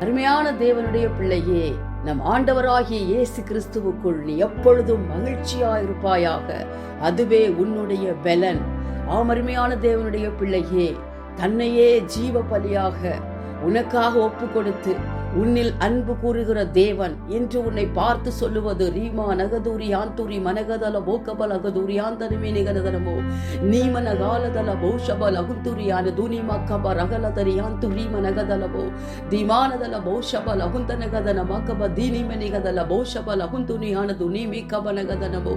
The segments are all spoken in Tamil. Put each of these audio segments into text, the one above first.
அருமையான தேவனுடைய பிள்ளையே நம் ஆண்டவராகிய இயேசு கிறிஸ்துவுக்குள் நீ எப்பொழுதும் மகிழ்ச்சியாயிருப்பாயாக. அதுவே உன்னுடைய பலன். ஆமருமையான அருமையான தேவனுடைய பிள்ளையே தன்னையே ஜீவ பலியாக உனக்காக ஒப்பு கொடுத்து உன்னில் அன்பு கூறுகிற தேவன் என்று உன்னை பார்த்து சொல்லுவது ரீமா நகதூரி ஆந்தூரி மனகதல போக்கபல அகதூரி ஆந்தரிமி நிகரதனமோ நீமன காலதல பௌஷபல் அகுந்தூரி ஆன துனிமா கப ரகலதரி ஆந்தூரி மனகதலவோ திமானதல பௌஷபல் அகுந்த நகதன மக்கப தீனிம நிகதல பௌஷபல் அகுந்துனி ஆன துனிமி கப நகதனமோ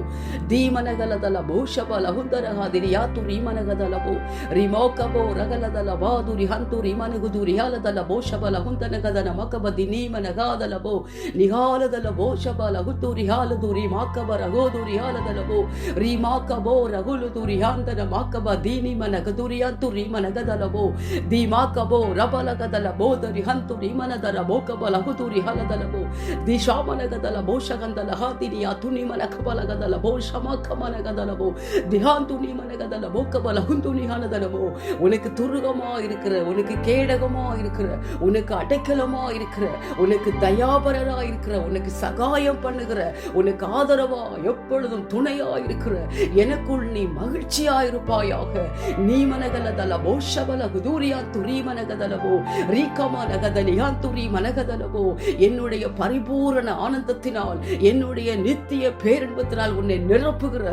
தீமனகலதல பௌஷபல் அகுந்தரகாதிரி யாத்துரி மனகதலவோ ரிமோக்கபோ ரகலதல பாதுரி ஹந்தூரி மனகுதூரி ஹாலதல பௌஷபல் அகுந்த நகதன மக்கப ಹಾಲದಲ ಬೋಷಬಲ ಹುಂತನಗದನ ಮಕಬ ದಿನೀಮನಗಾದಲಬೋ ನಿಹಾಲದಲ ಬೋಷಬಲ ಹುತ್ತೂರಿ ಹಾಲದುರಿ ಮಾಕಬ ರಗೋದುರಿ ಹಾಲದಲಬೋ ರೀ ಮಾಕಬೋ ರಗುಲುದುರಿ ಹಾಂತನ ಮಾಕಬ ದೀನಿಮನ ಗದುರಿ ಅಂತುರಿ ಮನಗದಲಬೋ ದಿ ಮಾಕಬೋ ರಬಲಗದಲ ಬೋದರಿ ಹಂತುರಿ ಮನದರ ಬೋಕಬಲ ಹುತುರಿ ಹಲದಲಬೋ ದಿ ಶಾಮನಗದಲ ಬೋಷಗಂದಲ ಹಾದಿನಿಯ ತುನಿ ಮನ ಕಬಲಗದಲ ಬೋಷ ಮಕಮನಗದಲಬೋ திகாந்துனி மனகதல போக்கபல குந்துனி ஹானதனமோ உனக்கு துருகமா இருக்கிற உனக்கு கேடகமா இருக்கிற உனக்கு அடைக்கலமா இருக்கிற இருக்கிற உனக்கு தயாபரரா இருக்கிற உனக்கு சகாயம் பண்ணுகிற உனக்கு ஆதரவா எப்பொழுதும் துணையா இருக்கிற எனக்குள் நீ மகிழ்ச்சியா இருப்பாயாக நீ மனகலதல ஷபல குதூரியா துரி மனகதலவோ ரீகமா நகதலியா துரி மனகதலவோ என்னுடைய பரிபூரண ஆனந்தத்தினால் என்னுடைய நித்திய பேரின்பத்தினால் உன்னை நிரப்புகிற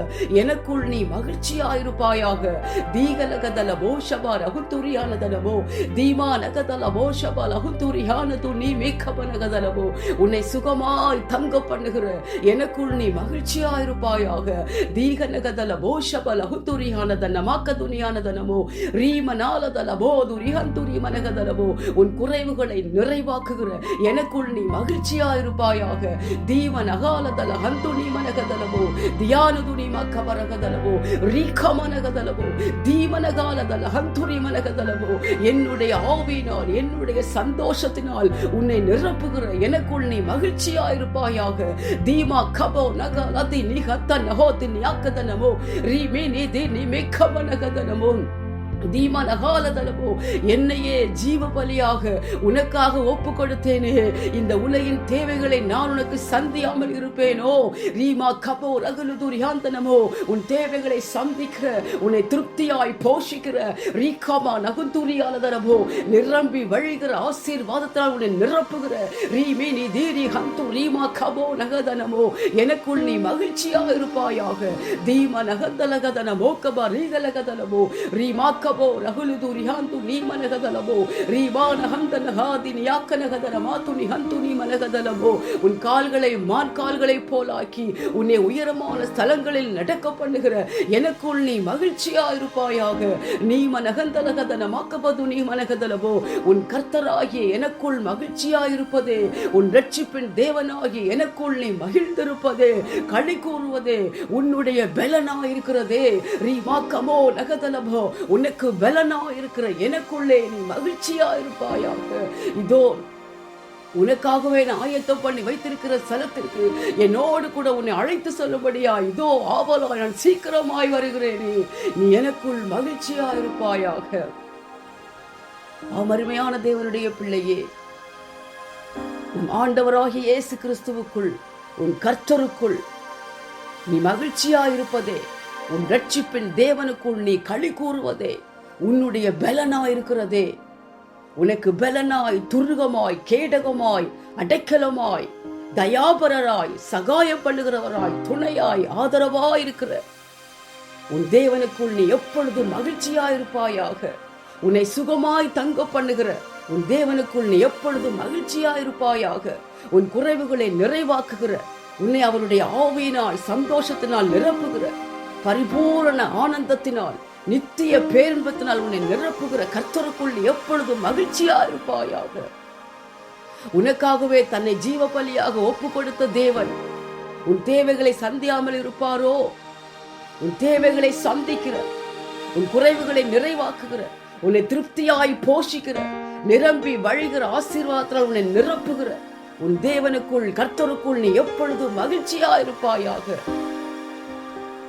எனக்குள் நீ மகிழ்ச்சியா இருப்பாயாக தீகலகதல போஷபா ரகுத்துரியானதலவோ தீமா நகதல போஷபா லகுத்துரியானது நீ மேக்கபனகதலவோ உன்னை சுகமாய் தங்க பண்ணுகிற எனக்குள் நீ மகிழ்ச்சியாயிருப்பாயாக. தீக நகதல போஷப லகுத்துரியானதன மாக்கதுனியானதனமோ? ரீமனாலதல போது ரிஹந்துரி மனகதலவோ உன் குறைவுகளை நிறைவாக்குகிற எனக்குள் நீ மகிழ்ச்சியாயிருப்பாயாக. தீம நகாலதல ஹந்துனி மனகதலவோ தியானுதுனி மக்கபரகதலவோ ரீகமனகதலவோ தீமனகாலதல ஹந்துரி மனகதலவோ என்னுடைய ஆவியினால் என்னுடைய சந்தோஷத்தினால் உன்னை நிரப்புகிற எனக்குள் நீ மகிழ்ச்சியாயிருப்பாயாக. தீமா கபோ நக லதி நிகத்த நகோதி நியாக்கதனமோ ரீமே நீ தி நிமே கமனகதனமோ நகதனமோ நகாலதலமோ என்னையே ஜீவ பலியாக உனக்காக ஒப்பு கொடுத்தேனே இந்த உலகின் தேவைகளை நான் உனக்கு சந்தியாமல் இருப்பேனோ? ரீமா கபோ ரகுலுதுரியாந்தனமோ உன் தேவைகளை சந்திக்கிற உன்னை திருப்தியாய் போஷிக்கிற ரீகாமா நகுந்துரியாலதரமோ நிரம்பி வழிகிற ஆசீர்வாதத்தால் உன்னை நிரப்புகிற ரீமே நீ தீரி ஹந்து ரீமா கபோ நகதனமோ? எனக்குள் நீ மகிழ்ச்சியாக இருப்பாயாக. தீமா நகந்தலகதனமோ? கபா ரீகலகதனமோ? ரீமா ಕಬೋ ರಹುಲುದು ರಿಹಾಂತು ನೀ ಮನಗದಲಬೋ ರೀವಾನ ಹಂತನ ಹಾದಿ நியாக்கனகதன மாத்து நீ ஹந்து நீ மனகதலமோ உன் கால்களை மான் கால்களை போலாக்கி உன்னை உயரமான ஸ்தலங்களில் நடக்க பண்ணுகிற எனக்குள் நீ மகிழ்ச்சியா இருப்பாயாக நீ மனகந்தலகதன மாக்கபது நீ மனகதலவோ உன் கர்த்தராகிய எனக்குள் மகிழ்ச்சியா இருப்பதே உன் ரட்சிப்பின் தேவனாகிய எனக்குள் நீ மகிழ்ந்திருப்பதே களி கூறுவதே உன்னுடைய பலனா இருக்கிறதே ரீ மாக்கமோ நகதலபோ உனக்கு பலனா இருக்கிற எனக்குள்ளே நீ மகிழ்ச்சியா இருப்பாயாக. இதோ உனக்காகவே நான் ஆயத்தம் பண்ணி வைத்திருக்கிற ஸ்தலத்திற்கு என்னோடு கூட உன்னை அழைத்து சொல்லும்படியா? இதோ ஆவலா நான் சீக்கிரமாய் வருகிறேன். நீ எனக்குள் மகிழ்ச்சியா இருப்பாயாக. அமருமையான தேவனுடைய பிள்ளையே நம் ஆண்டவராகிய இயேசு கிறிஸ்துவுக்குள் உன் கர்த்தருக்குள் நீ மகிழ்ச்சியா இருப்பதே உன் ரட்சிப்பின் தேவனுக்குள் நீ களி கூறுவதே. உன்னுடைய பலனாய் இருக்கிறதே. உனக்கு பலனாய் துருகமாய் கேடகமாய் அடைக்கலமாய் தயாபரராய் சகாயம் பண்ணுகிறவராய் துணையாய் ஆதரவாய் இருக்கிற. உன் தேவனுக்குள் நீ எப்பொழுதும் மகிழ்ச்சியாயிருப்பாயாக உன்னை சுகமாய் தங்க பண்ணுகிற உன் தேவனுக்குள் நீ எப்பொழுதும் மகிழ்ச்சியாயிருப்பாயாக உன் குறைவுகளை நிறைவாக்குகிற உன்னை அவருடைய ஆவியினால் சந்தோஷத்தினால் நிரப்புகிற பரிபூரண ஆனந்தத்தினால் நித்திய பேரின்பத்தினால் உன்னை நிரப்புகிற கர்த்தருக்குள் எப்பொழுதும் மகிழ்ச்சியா இருப்பாயாக. உனக்காகவே தன்னை ஜீவ பலியாக ஒப்பு கொடுத்த தேவன் உன் தேவைகளை சந்தியாமல் இருப்பாரோ? உன் தேவைகளை சந்திக்கிற உன் குறைவுகளை நிறைவாக்குகிற உன்னை திருப்தியாய் போஷிக்கிற நிரம்பி வழிகிற ஆசீர்வாதத்தால் உன்னை நிரப்புகிற உன் தேவனுக்குள் கர்த்தருக்குள் நீ எப்பொழுதும் மகிழ்ச்சியா இருப்பாயாக.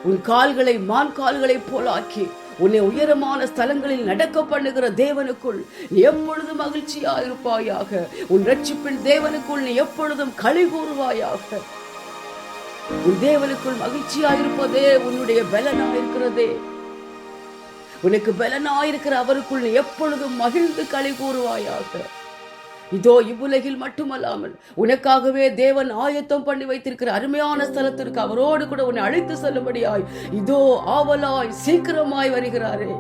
உன் கால்களை மான் கால்களைப் போலாக்கி உன்னை உயரமான ஸ்தலங்களில் நடக்க பண்ணுகிற தேவனுக்குள் நீ எப்பொழுதும் மகிழ்ச்சியா இருப்பாயாக உன் ரட்சிப்பின் தேவனுக்குள் நீ எப்பொழுதும் களி கூறுவாயாக? உன் தேவனுக்குள் மகிழ்ச்சியா இருப்பதே உன்னுடைய பலனா இருக்கிறதே உனக்கு பலனாயிருக்கிற அவருக்குள் நீ எப்பொழுதும் மகிழ்ந்து களி கூறுவாயாக? இதோ இவ்வுலகில் மட்டுமல்லாமல் உனக்காகவே தேவன் ஆயத்தம் பண்ணி வைத்திருக்கிற அருமையான ஸ்தலத்திற்கு அவரோடு கூட உன்னை அழைத்து செல்லும்படியாய் இதோ ஆவலாய் சீக்கிரமாய் வருகிறாரே.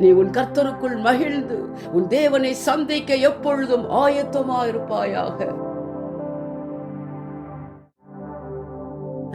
நீ உன் கர்த்தருக்குள் மகிழ்ந்து உன் தேவனை சந்திக்க எப்பொழுதும் ஆயத்தமாயிருப்பாயாக.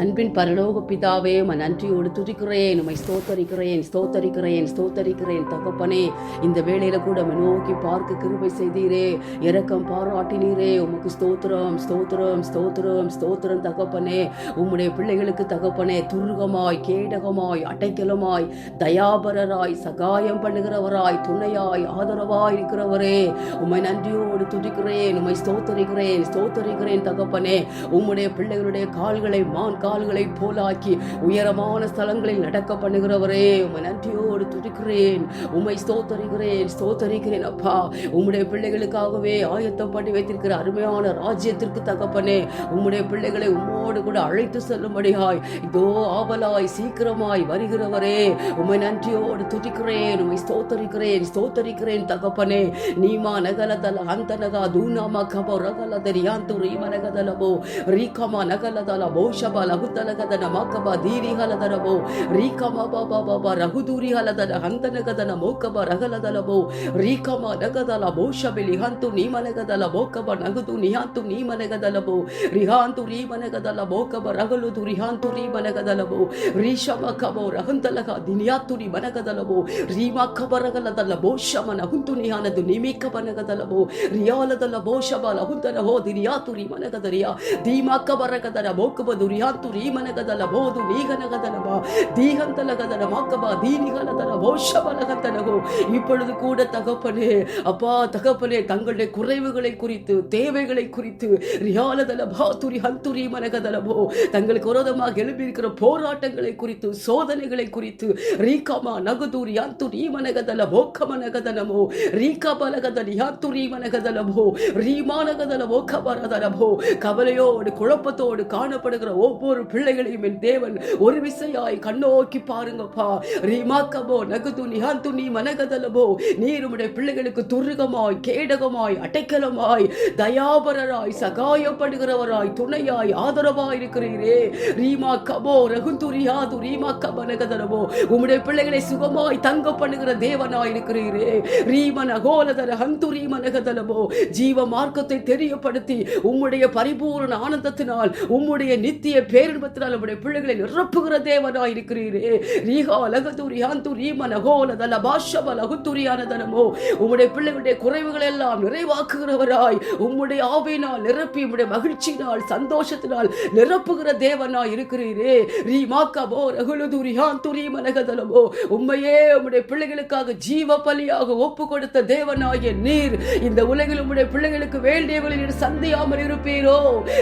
அன்பின் பரலோக பிதாவே உம்மை நன்றியோடு துதிக்கிறேன் உம்மை ஸ்தோத்தரிக்கிறேன் ஸ்தோத்தரிக்கிறேன் ஸ்தோத்தரிக்கிறேன். தகப்பனே இந்த வேளையில கூட உம்மை நோக்கி பார்க்க கிருபை செய்தீரே இரக்கம் பாராட்டினீரே. உமக்கு ஸ்தோத்திரம் ஸ்தோத்திரம் ஸ்தோத்திரம் ஸ்தோத்திரம் தகப்பனே. உம்முடைய பிள்ளைகளுக்கு தகப்பனே துருகமாய் கேடகமாய் அடைக்கலமாய் தயாபரராய் சகாயம் பண்ணுகிறவராய் துணையாய் ஆதரவாய் இருக்கிறவரே. உம்மை நன்றியோடு துதிக்கிறேன் உமை ஸ்தோத்தரிக்கிறேன் ஸ்தோத்தரிக்கிறேன் தகப்பனே. உம்முடைய பிள்ளைகளுடைய கால்களை மான் கால்களை போலாக்கி உயரமான ஸ்தலங்களில் நடக்க பண்ணுகிறவரே உமை நன்றியோடு துடிக்கிறேன் உமை ஸ்தோத்தரிகிறேன் ஸ்தோத்தரிக்கிறேன் அப்பா. உம்முடைய பிள்ளைகளுக்காகவே ஆயத்தம் பண்ணி வைத்திருக்கிற அருமையான ராஜ்யத்திற்கு தகப்பனே உம்முடைய பிள்ளைகளை உம்மோடு கூட அழைத்து செல்லும்படியாய் இதோ ஆவலாய் சீக்கிரமாய் வருகிறவரே உமை நன்றியோடு துடிக்கிறேன் உமை ஸ்தோத்தரிக்கிறேன் ஸ்தோத்தரிக்கிறேன் தகப்பனே. நீமா நகலதல அந்தனகா தூனாமா கபோ ரகலதரி யாந்து ரீமனகதலபோ ரீகமா நகலதல போஷபல ಲಹುತಲಗದನ ಮಾಕಬ ದೀರಿ ಹಲದರಬೋ ರೀಕಮ ಬಾಬ ಬಾಬ ರಹುದೂರಿ ಹಲದನ ಹಂತನಗದನ ಮೋಕಬ ರಗಲದಲಬೋ ರೀಕಮ ನಗದಲ ಬೋಷಬಿಲಿ ಹಂತು ನೀಮನಗದಲ ಮೋಕಬ ನಗುದು ನಿಹಾಂತು ನೀಮನಗದಲಬೋ ರಿಹಾಂತು ರೀಮನಗದಲ ಮೋಕಬ ರಗಲುದು ರಿಹಾಂತು ರೀಮನಗದಲಬೋ ರೀಶಮ ಕಬೋ ರಹಂತಲಗ ದಿನಿಯಾತು ನಿ ಮನಗದಲಬೋ ರೀಮ ಕಬರಗಲದಲ್ಲ ಬೋಷಮನ ಹುಂತು ನಿಹಾನದು ನಿಮಿಕ ಬನಗದಲಬೋ ರಿಯಾಲದಲ್ಲ ಬೋಷಬಲ ಹುಂತನ ಹೋ ದಿನಿಯಾತು ರೀ ಮನಗದರಿಯ ಕಬರಗದರ ಮೋಕಬ ದುರಿಯಾತು tu rimana gadala bodu வீகன கதனமா தீகந்தல கதனமாக்கமா தீனிகல தனமோ சபலகந்தனகோ இப்பொழுது கூட தகப்பனே அப்பா தகப்பனே தங்களுடைய குறைவுகளை குறித்து தேவைகளை குறித்து ரியாலதல பாத்துரி ஹந்துரி மனகதலமோ தங்களுக்கு விரோதமாக எழுப்பியிருக்கிற போராட்டங்களை குறித்து சோதனைகளை குறித்து ரீகமா நகுதூரி அந்துரி மனகதல போக்க மனகதனமோ ரீகா பலகதலி அந்துரி மனகதலமோ ரீமானகதல போக்க மனகதலமோ கவலையோடு குழப்பத்தோடு காணப்படுகிற ஒவ்வொரு பிள்ளைகளையும் என் தேவன் ஒரு விசையாய் கண்ணோக்கி பாருங்கப்பா. ரீமாக்கபோ நகுது நிகாந்து நீ மனகதலபோ. நீர் உடைய பிள்ளைகளுக்கு துருகமாய் கேடகமாய் அடைக்கலமாய் தயாபரராய் சகாயப்படுகிறவராய் துணையாய் ஆதரவாய் இருக்கிறீரே ரீமா கபோ ரகுந்துரியாது ரீமா கபனகதரவோ உம்முடைய பிள்ளைகளை சுகமாய் தங்க பண்ணுகிற தேவனாய் இருக்கிறீரே ரீமன கோலதர ஹந்து ரீமனகதலபோ ஜீவ மார்க்கத்தை தெரியப்படுத்தி உம்முடைய பரிபூரண ஆனந்தத்தினால் உம்முடைய நித்திய பேரின்பத்தினால் உம்முடைய பிள்ளைகளை நிரப்புகிற தேவனாய் இருக்கிறீரே ரீகா லகதுரி ஹந்து ரீமன கோலதல பாஷப லகுத்துரியானதனமோ உம்முடைய பிள்ளைகளுடைய குறைவுகள் எல்லாம் நிறைவாக்குகிறவராய் உம்முடைய ஆவினால் நிரப்பி உம்முடைய மகிழ்ச்சியினால் சந்தோஷத்தினால் நிரப்புகிற தேவனாய் இருக்கிறீரே ரீமாக்கபோ ரகுலுதுரி ஹாந்துரி மனகதலமோ உண்மையே உம்முடைய பிள்ளைகளுக்காக ஜீவ பலியாக ஒப்பு கொடுத்த தேவனாகிய நீர் இந்த உலகில் உம்முடைய பிள்ளைகளுக்கு வேண்டியவர்களை நீர் சந்தியாமல் இருப்பீரோ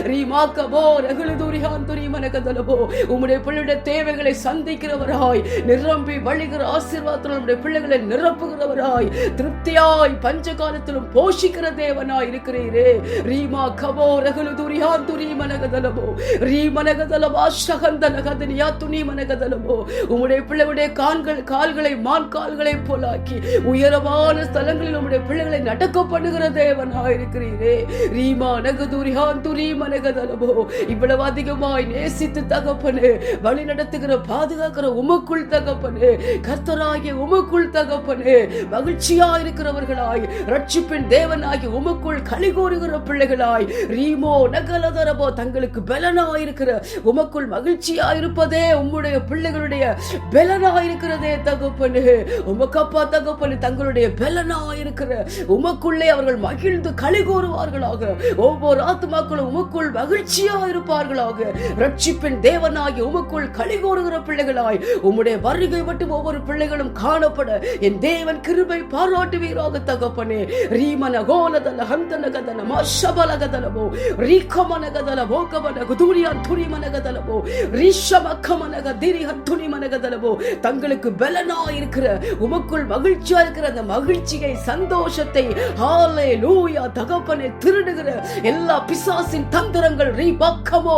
ரீமாக்கபோ ரகுலுதுரி ஹாந்துரி மனகதலமோ உம்முடைய பிள்ளையுடைய தேவைகளை சந்திக்கிறவராய் நிரம்பி வழிகிற ஆசீர்வாதத்தில் உடைய பிள்ளைகளை நிரப்புகிறவராய் திருப்தியாய் பஞ்ச காலத்திலும் போஷிக்கிற தேவனாய் இருக்கிறீரே. ரீமா கபோ ரகுலு துரியா துரி மனகதலமோ ரீ மனகதலமா சகந்த நகதனியா துணி மனகதலமோ உம்முடைய பிள்ளையுடைய கால்கள் கால்களை மான் கால்களை போலாக்கி உயரமான ஸ்தலங்களில் உம்முடைய பிள்ளைகளை நடக்க பண்ணுகிற தேவனாய் இருக்கிறீரே. ரீமா நகதுரியா துரி மனகதலமோ இவ்வளவு அதிகமாய் நேசித்து தகப்பனு வழி நடத்துகிற பாதுகாக்கிற உமக்குள் தகப்பனு கர்த்தராகிய உமக்குள் தகப்பனு மகிழ்ச்சியா இருக்கிறவர்களாய் ரட்சிப்பின் தேவனாகி உமக்குள் களி கூறுகிற பிள்ளைகளாய் ரீமோ நகலதரபோ தங்களுக்கு பலனாய் இருக்கிற உமக்குள் மகிழ்ச்சியா இருப்பதே உம்முடைய பிள்ளைகளுடைய பலனாய் இருக்கிறதே தகப்பனு உமக்கப்பா தகப்பனு தங்களுடைய பலனாய் இருக்கிற உமக்குள்ளே அவர்கள் மகிழ்ந்து களி கூறுவார்களாக. ஒவ்வொரு ஆத்மாக்களும் உமக்குள் மகிழ்ச்சியா இருப்பார்களாக ரட்சிப்பின் தேவனாகி உமக்குள் களி கூறுகிற பிள்ளைகளாய் உம்முடைய வருகை மட்டும் ஒவ்வொரு பிள்ளைகளும் காணப்பட என் தேவன் கிருபை பாராட்டுவீராக தகப்பனே. ரீமன கோலதல ஹந்தன கதன மஷபல கதலவோ ரீகமன கதல போகமன மனகு துணி மனகதலவோ ரிஷமக்க மனக திரிக துணி மனகதலவோ தங்களுக்கு பலனா இருக்கிற உமக்குள் மகிழ்ச்சியா இருக்கிற அந்த மகிழ்ச்சியை சந்தோஷத்தை ஹாலே லூயா தகப்பனை திருடுகிற எல்லா பிசாசின் தந்திரங்கள் ரீ பக்கமோ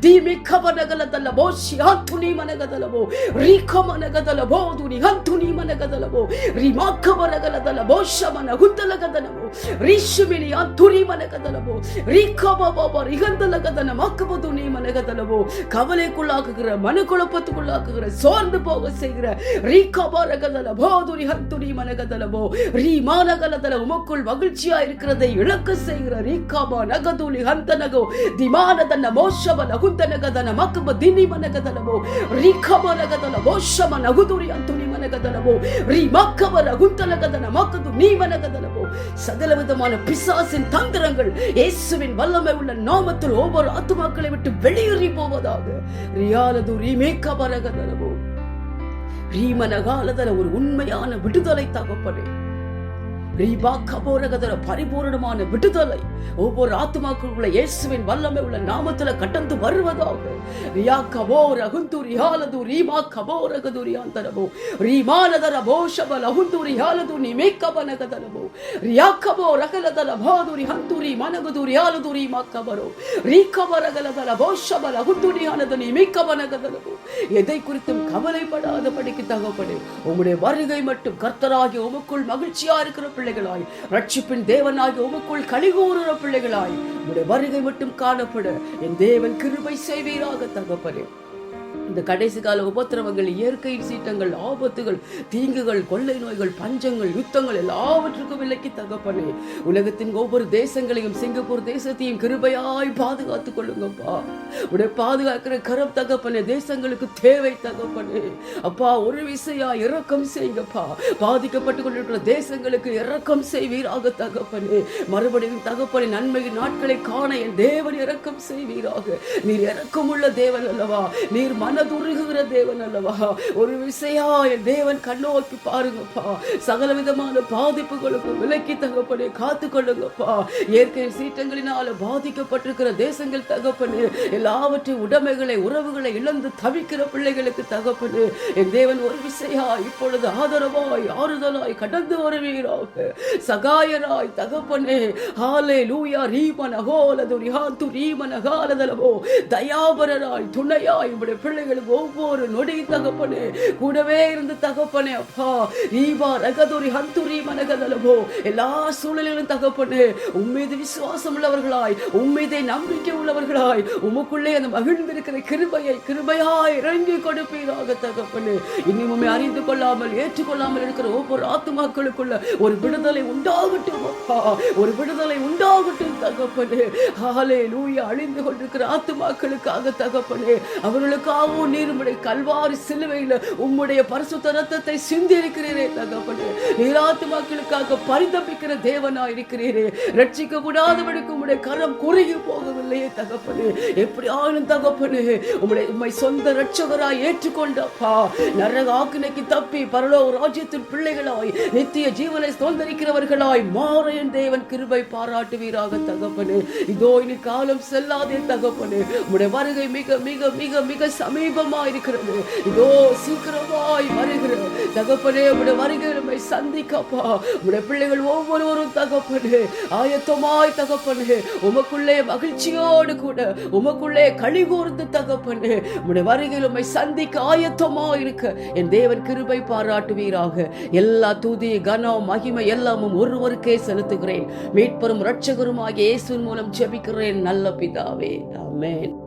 dimi kabanagaladalabo si hantuni managadalabo rika managadalabo duni hantuni managadalabo rima kabanagaladalabo shamana hundalagadalabo ಅಂತುರಿ ಮನಗದನವು ರೀಕಬಾಬಾ ரிகந்தலகதன மக்குபது நீ மனகதனவோ கவலைக்குள்ளாக்குகிற மனக்குழப்பத்துக்குள்ளாக்குகிற சோர்ந்து போக செய்கிற ரீகபாரகதல போதுரி ஹந்துரி மனகதனவோ ரீ மானகலதல உமக்குள் மகிழ்ச்சியா இருக்கிறதை இழக்க செய்கிற ரீகாபா நகதுலி ஹந்தனகோ திமானதன மோஷவன ಹುಂದನಗದನ ಮಕ್ಕಬ ದಿನಿ ಮನಗದನವೋ ರೀಖಮನಗದನ ಮೋಷಮ ನಗುದುರಿ ಅಂತುನಿ ಮನಗದನವೋ ರೀ ಮಕ್ಕವರ ಗುಂತಲಗದನ ಮಕ್ಕದು நீ மனகதனவோ சகல விதமான பிசாசின் தந்திரங்கள் இயேசுவின் வல்லமை உள்ள நாமத்தில் ஒவ்வொரு ஆத்துமாக்களை விட்டு வெளியேறி போவதாக. ரியாலது ரீமேக்க பரகதனவோ ரீமனகாலதன ஒரு உண்மையான விடுதலை தகப்பனே. பரிபூரணமான விடுதலை. ஒவ்வொரு ஆத்மாக்குள்ள இயேசுவின் வல்லமை உள்ள நாமத்துல கடந்து வருவதாக. ரியா கபோ ரகுந்து ரியாலது ரீமா கபோ ரகது ரியாந்தரபோ ரீமானதர போஷப லகுந்து ரியாலது நிமேக்கபனகதரபோ ரியா கபோ ரகலதர பாதுரி ஹந்துரி மனகுது ரியாலது ரீமா கபரோ ரீ ரீகபரகலதர போஷப லகுந்து ரியாலது நிமேக்கபனகதரபோ எதை குறித்தும் கவலைப்படாத படிக்கு தகப்படு உங்களுடைய வருகை மட்டும் கர்த்தராகி உமக்குள் மகிழ்ச்சியா இருக்கிற பிள்ளைகளாய். ரட்சிப்பின் தேவனாகி உமக்குள் கலிகூறுற பிள்ளைகளாய். உடைய வருகை மட்டும் காணப்பட. என் தேவன் கிருபை செய்வீராக தகப்பனே. இந்த கடைசி கால உபத்திரவங்கள் இயற்கை சீட்டங்கள் ஆபத்துகள் தீங்குகள் கொள்ளை நோய்கள் பஞ்சங்கள் யுத்தங்கள் எல்லாவற்றுக்கும் விலக்கி தகப்பனே. உலகத்தின் ஒவ்வொரு தேசங்களையும் சிங்கப்பூர் தேசத்தையும் கிருபையாய் பாதுகாத்துக் கொள்ளுங்கப்பா. உடைய பாதுகாக்கிற கரம் தகப்பனே தேசங்களுக்கு தேவை தகப்பனே. அப்பா ஒரு விசையா இறக்கம் செய்யுங்கப்பா. பாதிக்கப்பட்டு கொண்டிருக்கிற தேசங்களுக்கு இறக்கம் செய்வீராக தகப்பனே. மறுபடியும் தகப்பனே நன்மையின் நாட்களை காண என் தேவன் இறக்கம் செய்வீராக. நீர் இரக்கமுள்ள தேவன் அல்லவா? நீர் மன மனதுருகுகிற தேவன் அல்லவா? ஒரு விசையா என் தேவன் கண்ணோக்கி பாருங்கப்பா. சகல விதமான பாதிப்புகளுக்கும் விலக்கி தகப்பனே காத்து கொள்ளுங்கப்பா. இயற்கை சீற்றங்களினால பாதிக்கப்பட்டிருக்கிற தேசங்கள் தகப்பனு எல்லாவற்றையும் உடைமைகளை உறவுகளை இழந்து தவிக்கிற பிள்ளைகளுக்கு தகப்பனு என் தேவன் ஒரு விசையா இப்பொழுது ஆதரவாய் ஆறுதலாய் கடந்து வருவீராக. சகாயராய் தகப்பனே ஹாலே லூயா ரீமன ஹோலது ரிஹாத்து ரீமன ஹாலதலவோ தயாபரராய் துணையாய் உடைய பிள்ளைகளுக்கு ஒவ்வொரு நொடி தகப்பனே. கூடவே இருந்து தகப்பனே அப்பா. ரீபா ரகதுரி ஹந்துரி மனகதலவோ எல்லா சூழலிலும் தகப்பனே உம்மீது விசுவாசம் உள்ளவர்களாய் உம்மீதை நம்பிக்கை உள்ளவர்களாய் உமக்குள்ளே அந்த மகிழ்ந்திருக்கிற கிருபையை கிருபையாய் இறங்கி கொடுப்பீராக தகப்பனே. இன்னும் அறிந்து கொள்ளாமல் ஏற்றுக்கொள்ளாமல் இருக்கிற ஒவ்வொரு ஆத்துமாக்களுக்குள்ள ஒரு விடுதலை உண்டாகட்டும் அப்பா. ஒரு விடுதலை உண்டாகட்டும் தகப்பனே. ஹாலே லூயா அழிந்து கொண்டிருக்கிற ஆத்துமாக்களுக்காக தகப்பனே. அவர்களுக்காகவும் நீர் உம்முடைய கல்வாரி சிலுவையில் உம்முடைய பரிசுத்த ரத்தத்தை சிந்தி இருக்கிறீரே தகப்பட்டு நீர் ஆத்துமாக்களுக்காக பரிதபிக்கிற தேவனா இருக்கிறீரே. ரட்சிக்க கூடாதவனுக்கு உம்முடைய கரம் குறுகி போகவில்லையே தகப்பனு. எப்படி ஆளும் தகப்பனு உம்முடைய உம்மை சொந்த ரட்சகராய் ஏற்றுக்கொண்டப்பா. நரக ஆக்கினைக்கு தப்பி பரலோ ராஜ்யத்தின் பிள்ளைகளாய் நித்திய ஜீவனை சுதந்திரிக்கிறவர்களாய் மாற என் தேவன் கிருபை பாராட்டுவீராக தகப்பனு. இதோ இனி காலம் செல்லாதே தகப்பனு. உம்முடைய வருகை மிக மிக மிக மிக சமீப சமீபமா இருக்கிறது. இதோ சீக்கிரமாய் வருகிற தகப்பனே உடைய வருகை நம்மை சந்திக்கப்பா. உடைய பிள்ளைகள் ஒவ்வொருவரும் தகப்பனு ஆயத்தமாய் தகப்பனு உமக்குள்ளே மகிழ்ச்சியோடு கூட உமக்குள்ளே கழி கூர்ந்து தகப்பனு உடைய வருகையில் உம்மை சந்திக்க ஆயத்தமா இருக்க. என் தேவன் கிருபை பாராட்டுவீராக. எல்லா துதி கனம் மகிமை எல்லாமும் ஒருவருக்கே செலுத்துகிறேன். மீட்பரும் இரட்சகரும் ஆகிய இயேசுவின் மூலம் ஜெபிக்கிறேன். நல்ல பிதாவே. ஆமென்.